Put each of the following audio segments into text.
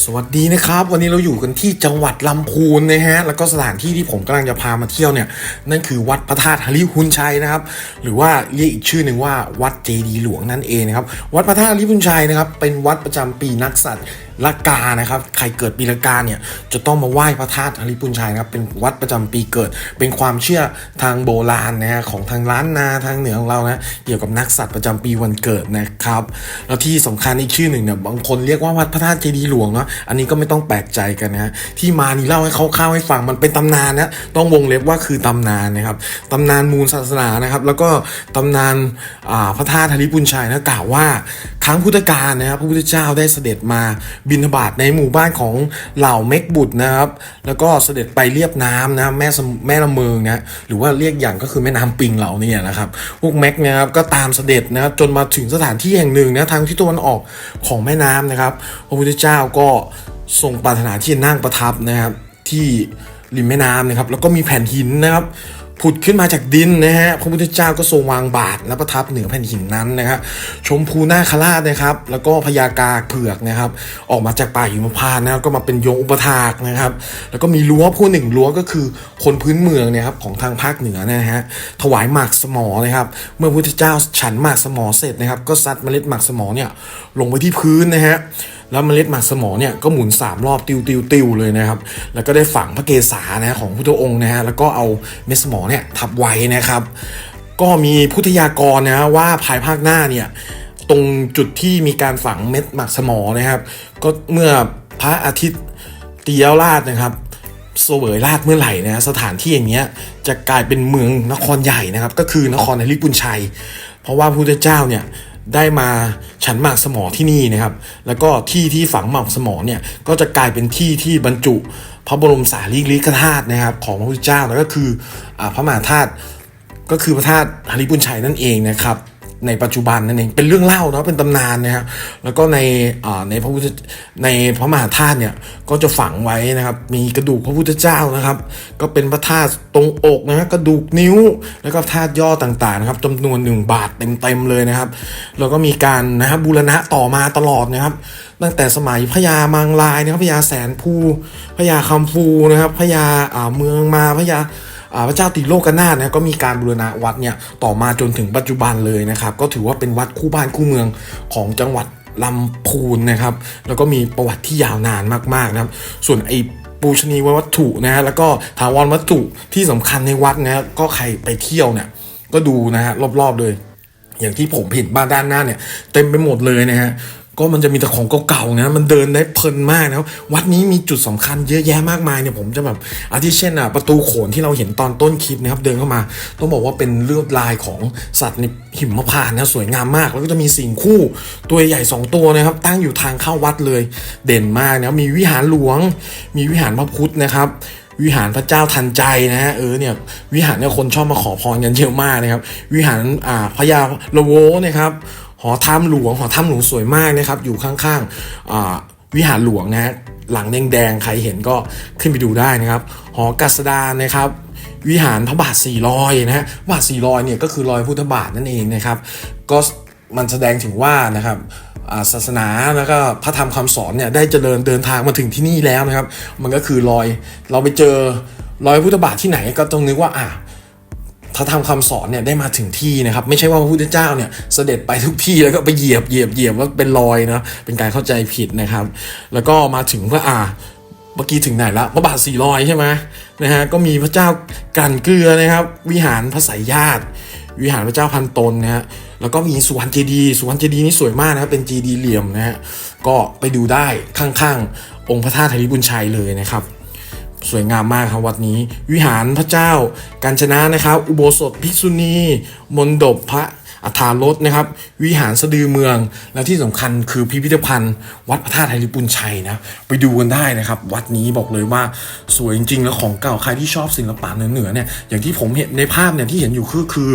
สวัสดีนะครับ วันนี้เราอยู่กันที่จังหวัดลำพูนนะฮะแล้วก็สถานที่ที่ผมกำลังจะพามาเที่ยวเนี่ยนั่นคือวัดพระธาตุฮาริพุนชัยนะครับหรือว่าเรียกอีกชื่อหนึ่งว่าวัดเจดีย์หลวงนั่นเองนะครับวัดพระธาตุฮาริพุนชัยนะครับเป็นวัดประจำปีนักสัตว์ละกานะครับ ใครเกิดปีละกาเนี่ยจะต้องมาไหว้พระธาตุฮาริพุนชัยนะครับ เป็นวัดประจำปีเกิด เป็นความเชื่อทางโบราณนะฮะของทางล้านนาทางเหนือของเรานะ เกี่ยวกับนักสัตว์ประจำปีวันเกิดนะครับ แล้วที่สำคัญอีกชื่อหนึ่งเนี่ยบางคนเรียกว่าวัดพระธาตุเจดีหลวงเนาะ อันนี้ก็ไม่ต้องแปลกใจกันนะฮะ ที่มานี่เล่าให้เขาเข้าวให้ฟัง มันเป็นตำนานนะ ต้องวงเล็บว่าคือตำนานนะครับ ตำนานมูลศาสนานะครับ แล้วก็ตำนานพระธาตุฮาริพุนชัยนะกล่าวว่าครั้งพุทธกาลนะครับพระพุทธเจ้าได้เสด็จมาบิณฑบาตในหมู่บ้านของเหล่าเมกบุตรนะครับ แล้วก็เสด็จไปเรียบน้ำนะแม่แม่ละเมืองนะหรือว่าเรียกอย่างก็คือแม่น้ำปิงเหล่านี้นะครับ พวกเมกนะครับก็ตามเสด็จนะครับจนมาถึงสถานที่แห่งหนึ่งนะทางที่ตะวันออกของแม่น้ำนะครับพระพุทธเจ้าก็ทรงปรารถนาที่จะนั่งประทับนะครับที่ริมแม่น้ำนะครับแล้วก็มีแผ่นหินนะครับ ผุดขึ้นมาจากดินนะฮะพระพุทธเจ้าก็ทรงวางบาทและประทับเหนือแผ่นหินนั้นนะครับชมพูนาคราชนะครับ แล้วก็พญากาเผือกนะครับ ออกมาจากป่าหิมพานต์นะครับก็มาเป็นยงอุปถากนะครับ แล้วก็มีรั้วผู้หนึ่งรั้วก็คือคนพื้นเมืองเนี่ยครับของทางภาคเหนือนะฮะถวายหมากสมอนะครับ เมื่อพระพุทธเจ้าฉันหมากสมอเสร็จนะครับ ก็ซัดเมล็ดหมากสมอเนี่ยลงไปที่พื้นนะฮะแล้วเมล็ดหมากสมอเนี่ยก็หมุน 3 รอบติวติวติวเลยนะครับ แล้วก็ได้ฝังพระเกศานะของพุทธองค์นะฮะแล้วก็เอาเม็ดสมอเนี่ยทับไว้นะครับ ก็มีพุทธยากรนะว่าภายภาคหน้าเนี่ยตรงจุดที่มีการฝังเม็ดหมากสมอนะครับ ก็เมื่อพระอาทิตย์เตียวราชนะครับเสวยราชเมื่อไหร่นะสถานที่อย่างเงี้ยจะกลายเป็นเมืองนครใหญ่นะครับ ก็คือนครนริปุนชัย เพราะว่าพระพุทธเจ้าเนี่ยได้มาฉันหมากสมอที่นี่นะครับ แล้วก็ที่ที่ฝังหมากสมอเนี่ยก็จะกลายเป็นที่ที่บรรจุ พระบรมสารีริกธาตุนะครับของพระพุทธเจ้าแล้วก็คืออพระมหาธาตุก็คือพระธาตุฮาริปุญชัยนั่นเองนะครับ ในปัจจุบันนั่นเองเป็นเรื่องเล่าเนาะเป็นตำนานนะครับแล้วก็ในในพระพุทธในพระมหาธาตุเนี่ยก็จะฝังไว้นะครับ มีกระดูกพระพุทธเจ้านะครับ ก็เป็นพระธาตุตรงอกนะกระดูกนิ้วแล้วก็ธาตุย่อต่างๆนะครับจำนวนหนึ่งบาทเต็มๆเลยนะครับ แล้วก็มีการนะครับบูรณะต่อมาตลอดนะครับ ตั้งแต่สมัยพญามังลายนะครับพญาแสนภูพญาคำฟูนะครับพญาเมืองมาพญา พระเจ้าติโลกนาถนะก็มีการบูรณะวัดเนี่ยต่อมาจนถึงปัจจุบันเลยนะครับก็ถือว่าเป็นวัดคู่บ้านคู่เมืองของจังหวัดลำพูนนะครับ แล้วก็มีประวัติที่ยาวนานมากๆนะครับ ส่วนไอปูชนีวัตถุนะฮะแล้วก็ถาวรวัตถุที่สำคัญในวัดนะก็ใครไปเที่ยวเนี่ยก็ดูนะฮะรอบๆเลย อย่างที่ผมเห็นบ้านด้านหน้าเนี่ย เต็มไปหมดเลยนะฮะ ก็มันจะมีแต่ของเก่าๆนะมันเดินได้เพลินมากนะครับวัดนี้มีจุดสำคัญเยอะแยะมากมายเนี่ยผมจะแบบอาทิเช่นอะประตูโขนที่เราเห็นตอนต้นคลิปนะครับเดินเข้ามา ต้องบอกว่าเป็นเลือดลายของสัตว์ในหิมพานนะสวยงามมาก แล้วก็จะมีสิ่งคู่ตัวใหญ่สองตัวนะครับตั้งอยู่ทางเข้าวัดเลยเด่นมากนะมีวิหารหลวง มีวิหารพระพุทธนะครับวิหารพระเจ้าทันใจนะฮะเออเนี่ยวิหารเนี่ยคนชอบมาขอพรกันเยอะมากนะครับ วิหารอ่าพญาละโวนะครับ หอถ้ำหลวงหอถ้ำหลวงสวยมากนะครับ อยู่ข้างๆวิหารหลวงนะฮะหลังแดงๆใครเห็นก็ขึ้นไปดูได้นะครับ หอกัสดานนะครับ วิหารพระบาทสี่รอยนะฮะบาทสี่รอยเนี่ยก็คือรอยพุทธบาทนั่นเองนะครับ ก็มันแสดงถึงว่านะครับศาสนาแล้วก็พระธรรมคำสอนเนี่ยได้เจริญเดินทางมาถึงที่นี่แล้วนะครับ มันก็คือรอยเราไปเจอรอยพุทธบาทที่ไหนก็ต้องนึกว่าอะ พระธรรมคำสอนเนี่ยได้มาถึงที่นะครับ ไม่ใช่ว่าพระพุทธเจ้าเนี่ยเสด็จไปทุกที่แล้วก็ไปเหยียบเหยียบเหยียบว่าเป็นรอยนะเป็นการเข้าใจผิดนะครับ แล้วก็มาถึงพระอ่าเมื่อกี้ถึงไหนละพระบาทสี่รอยใช่ไหมนะฮะก็มีพระเจ้ากันเกลือนะครับ วิหารพระสายญาติวิหารพระเจ้าพันตนนะฮะแล้วก็มีสุวรรณเจดีย์สุวรรณเจดีย์นี่สวยมากนะครับเป็นเจดีย์เหลี่ยมนะฮะก็ไปดูได้ข้างๆ องค์พระธาตุธริบุญชัยเลยนะครับ สวยงามมากครับวัดนี้ วิหารพระเจ้า การชนะนะครับ อุโบสถภิกษุณี มณฑปพระ อัฐารถนะครับ วิหารสะดือเมือง และที่สำคัญคือพิพิธภัณฑ์ วัดพระธาตุไทริปุนชัยนะ ไปดูกันได้นะครับ วัดนี้บอกเลยว่าสวยจริงๆ แล้วของเก่าใครที่ชอบศิลปะเหนือๆเนี่ย อย่างที่ผมเห็นในภาพเนี่ยที่เห็นอยู่คือคือ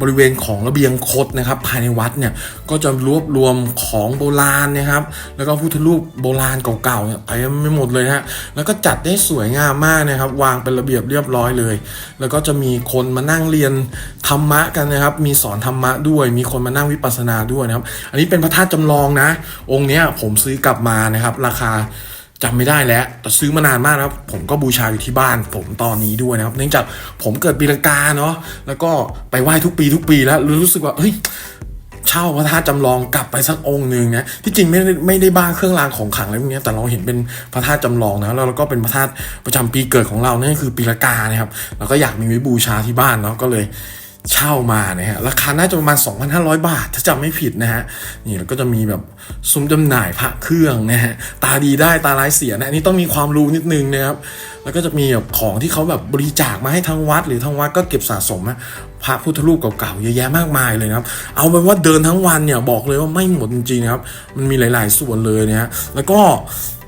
บริเวณของระเบียงคดนะครับ ภายในวัดเนี่ยก็จะรวบรวมของโบราณนะครับ แล้วก็พุทธรูปโบราณเก่าๆเนี่ยไปไม่หมดเลยนะฮะ แล้วก็จัดได้สวยงามมากนะครับ วางเป็นระเบียบเรียบร้อยเลย แล้วก็จะมีคนมานั่งเรียนธรรมะกันนะครับ มีสอนธรรมะด้วย้วย มีคนมานั่งวิปัสสนาด้วยนะครับ อันนี้เป็นพระธาตุจำลองนะ องค์เนี้ยผมซื้อกลับมานะครับ ราคาจำไม่ได้แล้ว แต่ซื้อมานานมากแล้วผมก็บูชาอยู่ที่บ้านผมตอนนี้ด้วยนะครับ เนื่องจากผมเกิดปีละกาเนาะ แล้วก็ไปไหว้ทุกปีทุกปีแล้ว รู้สึกว่า เฮ้ยเช่าพระธาตุจำลองกลับไปสักองค์หนึ่งนะ ที่จริงไม่ได้ไม่ได้บ้าเครื่องรางของขลังอะไรพวกนี้แต่เราเห็นเป็นพระธาตุจำลองนะ แล้วเราก็เป็นพระธาตุประจำปีเกิดของเรานั่นคือปีละกานะครับ เราก็อยากมีไว้บูชาที่บ้านเนาะ ก็เลย เช่ามานะฮะราคาน่าจะประมาณ 2,500 บาท ถ้าจำไม่ผิดนะฮะนี่แล้วก็จะมีแบบซุ้มจำหน่ายพระเครื่องนะฮะตาดีได้ตาร้ายเสียนะอันนี้ต้องมีความรู้นิดนึงนะครับแล้วก็จะมีแบบของที่เขาแบบบริจาคมาให้ทางวัด หรือทางวัดก็เก็บสะสมนะพระพุทธรูปเก่าๆเยอะแยะมากมายเลยนะครับ เอาเป็นว่าเดินทั้งวันเนี่ยบอกเลยว่าไม่หมดจริงๆนะครับ มันมีหลาย ๆ ส่วนเลยนะฮะแล้วก็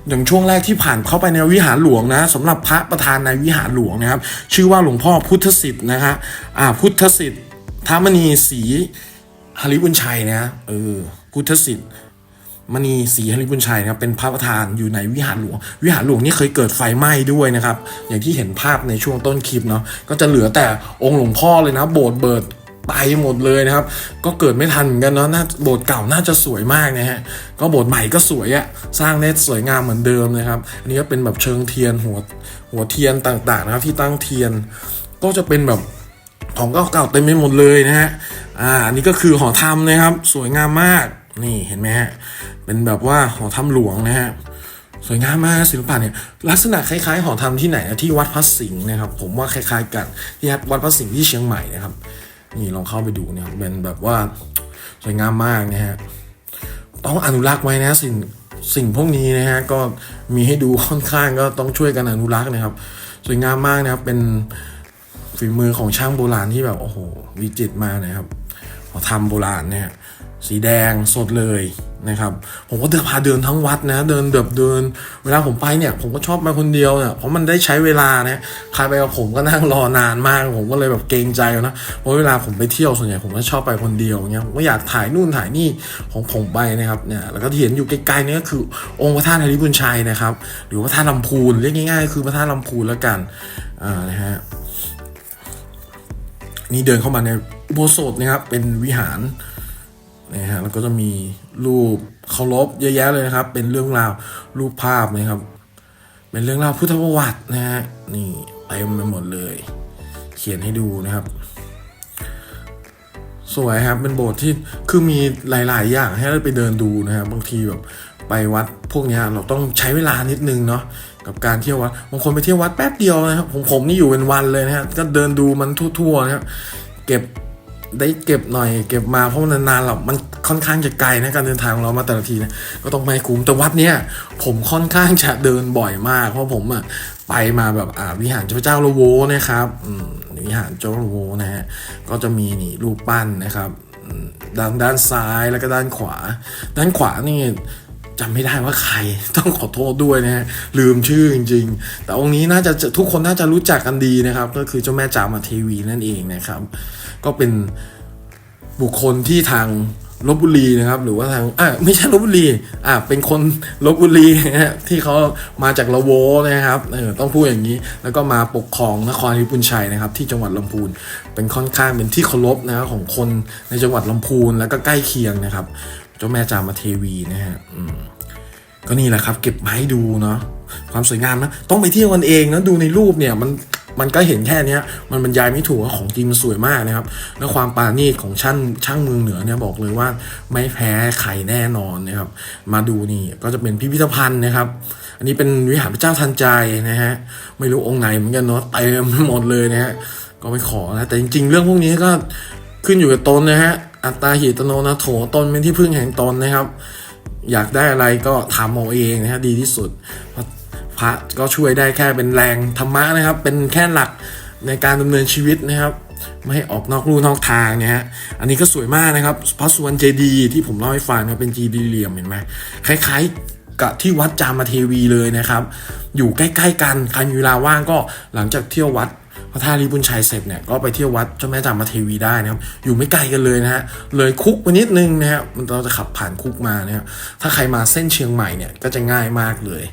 อย่างช่วงแรกที่ผ่านเข้าไปในวิหารหลวงนะสำหรับพระประธานในวิหารหลวงนะครับ ชื่อว่าหลวงพ่อพุทธสิทธิ์นะฮะอ่าพุทธสิทธิ์ทามณีศรีหริบุญชัยนะเออพุทธสิทธิ์มณีศรีหริบุญชัยนะครับเป็นพระประธานอยู่ในวิหารหลวง วิหารหลวงนี่เคยเกิดไฟไหม้ด้วยนะครับ อย่างที่เห็นภาพในช่วงต้นคลิปเนาะก็จะเหลือแต่องค์หลวงพ่อเลยนะ โบสถ์เบิด ไปหมดเลยนะครับ ก็เกิดไม่ทันเหมือนกันเนาะน่าโบสถ์เก่าน่าจะสวยมากนะฮะ ก็โบสถ์ใหม่ก็สวยอะสร้างได้สวยงามเหมือนเดิมนะครับ อันนี้ก็เป็นแบบเชิงเทียนหัวหัวเทียนต่างๆนะครับที่ตั้งเทียน ก็จะเป็นแบบของเก่าๆเต็มไปหมดเลยนะฮะ อ่า อันนี้ก็คือหอธรรมนะครับ สวยงามมาก นี่เห็นไหมฮะ เป็นแบบว่าหอธรรมหลวงนะฮะสวยงามมากศิลปะเนี่ยลักษณะคล้ายๆหอธรรมที่ไหนนะที่วัดพระสิงห์นะครับ ผมว่าคล้ายๆกันที่วัดพระสิงห์ที่เชียงใหม่นะครับ นี่ลองเข้าไปดูเนี่ยเป็นแบบว่าสวยงามมากนะฮะต้องอนุรักษ์ไว้นะสิ่งสิ่งพวกนี้นะฮะก็มีให้ดูค่อนข้างก็ต้องช่วยกันอนุรักษ์นะครับ สวยงามมากนะครับเป็นฝีมือของช่างโบราณที่แบบโอ้โหวิจิตรมากนะครับพอทำโบราณเนี่ยสีแดงสดเลย นะครับผมก็เดินพาเดินทั้งวัดนะ เดินเดิบเดิน เวลาผมไปเนี่ยผมก็ชอบมาคนเดียวเนี่ยเพราะมันได้ใช้เวลานะใครไปกับผมก็นั่งรอนานมาก ผมก็เลยแบบเกรงใจนะเพราะเวลาผมไปเที่ยวส่วนใหญ่ผมก็ชอบไปคนเดียวเงี้ยผมก็อยากถ่ายนู่นถ่ายนี่ของผมไปนะครับเนี่ยแล้วก็ที่เห็นอยู่ไกลๆนี่ก็คือ องค์พระธาตุฮริบุญชัยนะครับ หรือพระธาตุลำพูนเรียกง่ายๆ คือพระธาตุลำพูนแล้วกันอ่านะฮะนี่เดินเข้ามาในอุโบสถนะครับเป็นวิหาร นะฮะแล้วก็จะมีรูปเคารพเยอะแยะเลยนะครับ เป็นเรื่องราวรูปภาพนะครับ เป็นเรื่องราวพุทธประวัตินะฮะนี่เต็มไปหมดเลย เขียนให้ดูนะครับ สวยครับเป็นโบสถ์ที่คือมีหลาย ๆ อย่างให้เราไปเดินดูนะครับบางทีแบบไปวัดพวกเนี้ยเราต้องใช้เวลานิดนึงเนาะกับการเที่ยววัดบางคนไปเที่ยววัดแป๊บเดียวนะครับผมผมนี่อยู่เป็นวันเลยนะฮะก็เดินดูมันทั่วๆนะครับเก็บ ได้เก็บหน่อยเก็บมาเพราะมันนานๆเรามันค่อนข้างจะไกลนะการเดินทางของเรามาแต่ละทีนะก็ต้องไม่คุ้มแต่วัดเนี้ยผมค่อนข้างจะเดินบ่อยมาก เพราะผมอะไปมาแบบอ่าวิหารพระเจ้าโลโวนะครับอืมวิหารเจ้าโลโวนะฮะก็จะมีนี่รูปปั้นนะครับด้านด้านซ้ายแล้วก็ด้านขวา ด้านขวานี่ จำไม่ได้ว่าใครต้องขอโทษด้วยนะฮะลืมชื่อจริง ๆ แต่องค์นี้น่าจะทุกคนน่าจะรู้จักกันดีนะครับ ก็คือเจ้าแม่จามาเทวีนั่นเองนะครับ ก็เป็นบุคคลที่ทางลบบุรีนะครับ หรือว่าทางอะไม่ใช่ลบบุรีอะเป็นคนลบบุรีนะฮะที่เขามาจากละโวนะครับเออต้องพูดอย่างนี้ แล้วก็มาปกครองนครริบุญชัยนะครับ ที่จังหวัดลำพูนเป็นค่อนข้างเป็นที่เคารพนะครับของคนในจังหวัดลำพูนแล้วก็ใกล้เคียงนะครับ เจ้าแม่จามาเทวีนะฮะอืมก็นี่แหละครับ เก็บมาให้ดูเนาะความสวยงามนะต้องไปเที่ยวกันเองนะดูในรูปเนี่ยมันมันก็เห็นแค่นี้มันบรรยายไม่ถูกว่าของจริงมันสวยมากนะครับ แล้วความปาณีตของช่างช่างเมืองเหนือเนี่ยบอกเลยว่าไม่แพ้ใครแน่นอนนะครับ มาดูนี่ก็จะเป็นพิพิธภัณฑ์นะครับ อันนี้เป็นวิหารพระเจ้าทันใจนะฮะไม่รู้องค์ไหนเหมือนกันเนาะเต็มหมดเลยนะฮะก็ไม่ขอนะแต่จริง ๆ เรื่องพวกนี้ก็ขึ้นอยู่กับตนนะฮะ อัตตาหิตโนนะโถตนเป็นที่พึ่งแห่งตนนะครับ อยากได้อะไรก็ทำเอาเองนะฮะดีที่สุด พระก็ช่วยได้แค่เป็นแรงธรรมะนะครับ เป็นแค่หลักในการดำเนินชีวิตนะครับไม่ให้ออกนอกลู่นอกทางเนี่ยฮะ อันนี้ก็สวยมากนะครับ พระสุวรรณเจดีที่ผมเล่าให้ฟังนะเป็นเจดีเหลี่ยมเห็นไหมคล้ายๆกับที่วัดจามเทวีเลยนะครับ อยู่ใกล้ ๆ กัน ใครมีเวลาว่างก็หลังจากเที่ยววัด พระธาตุริบุญชัยเสร็จเนี่ยก็ไปเที่ยววัดเจ้าแม่จามเทวีได้นะครับ อยู่ไม่ไกลกันเลยนะฮะเลยคุกไปนิดนึงนะฮะมันเราจะขับผ่านคุกมาเนี่ยถ้าใครมาเส้นเชียงใหม่เนี่ยก็จะง่ายมากเลย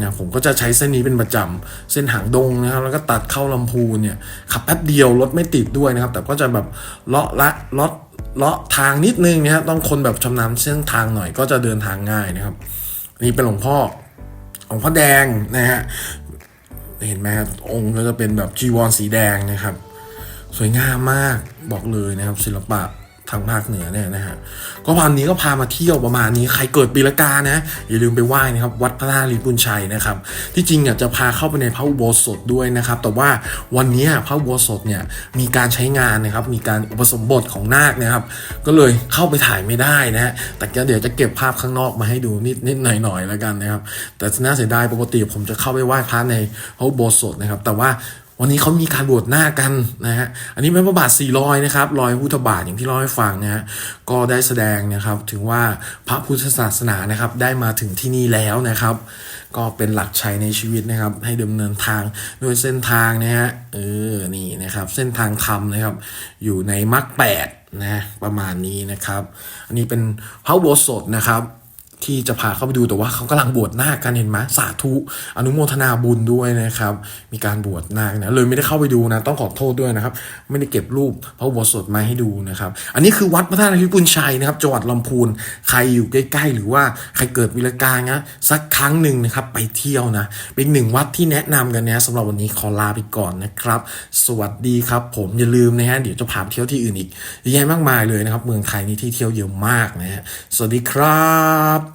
นะผมก็จะใช้เส้นนี้เป็นประจำเส้นหางดงนะครับแล้วก็ตัดเข้าลำพูนเนี่ยขับแป๊บเดียวรถไม่ติดด้วยนะครับ แต่ก็จะแบบเลาะละเลาะเลาะทางนิดนึงนะครับต้องคนแบบชำนาญเส้นทางหน่อยก็จะเดินทางง่ายนะครับนี่เป็นหลวงพ่อองค์พระแดงนะฮะ เห็นไหมฮะองค์ก็จะเป็นแบบจีวรสีแดงนะครับ สวยงามมากบอกเลยนะครับศิลปะ ทางภาคเหนือเนี่ยนะฮะก็วันนี้ก็พามาเที่ยวประมาณนี้ใครเกิดปีละกานะอย่าลืมไปไหว้นะครับวัดพระธาตุลิบุญชัยนะครับ ที่จริงอยากจะพาเข้าไปในพระอุโบสถด้วยนะครับ แต่ว่าวันนี้พระอุโบสถเนี่ยมีการใช้งานนะครับ มีการอุปสมบทของนาคนะครับ ก็เลยเข้าไปถ่ายไม่ได้นะฮะแต่ก็เดี๋ยวจะเก็บภาพข้างนอกมาให้ดูนิดนิดหน่อยหน่อยๆแล้วกันนะครับ แต่น่าเสียดายปกติผมจะเข้าไปไหว้พระในพระอุโบสถนะครับ แต่ว่า วันนี้เขามีการบวชหน้ากันนะฮะอันนี้เป็นพระบาทสี่รอยนะครับรอยพุทธบาทอย่างที่เล่าให้ฟังนะฮะก็ได้แสดงนะครับถึงว่าพระพุทธศาสนานะครับได้มาถึงที่นี่แล้วนะครับ ก็เป็นหลักชัยในชีวิตนะครับ ให้ดำเนินทางโดยเส้นทางนะฮะเออนี่นะครับเส้นทางธรรมนะครับ อยู่ในมรรคแปดนะประมาณนี้นะครับ อันนี้เป็นพระโบสถนะครับ ที่จะพาเข้าไปดูแต่ว่าเขากำลังบวชนาคกันเห็นไหมสาธุอนุโมทนาบุญด้วยนะครับ มีการบวชนาคนะเลยไม่ได้เข้าไปดูนะต้องขอโทษด้วยนะครับ ไม่ได้เก็บรูปพระอุโบสถมาให้ดูนะครับ อันนี้คือวัดพระธาตุนริปุญชัยนะครับจังหวัดลำพูนใครอยู่ใกล้ ๆ หรือว่าใครเกิดวิรการนะสักครั้งหนึ่งนะครับไปเที่ยวนะ เป็นหนึ่งวัดที่แนะนำกันนะสำหรับวันนี้ขอลาไปก่อนนะครับ สวัสดีครับ ผมอย่าลืมนะฮะเดี๋ยวจะพาไปเที่ยวที่อื่นอีกเยอะแยะมากมายเลยนะครับ เมืองไทยนี่ที่เที่ยวเยอะมากนะฮะสวัสดีครับ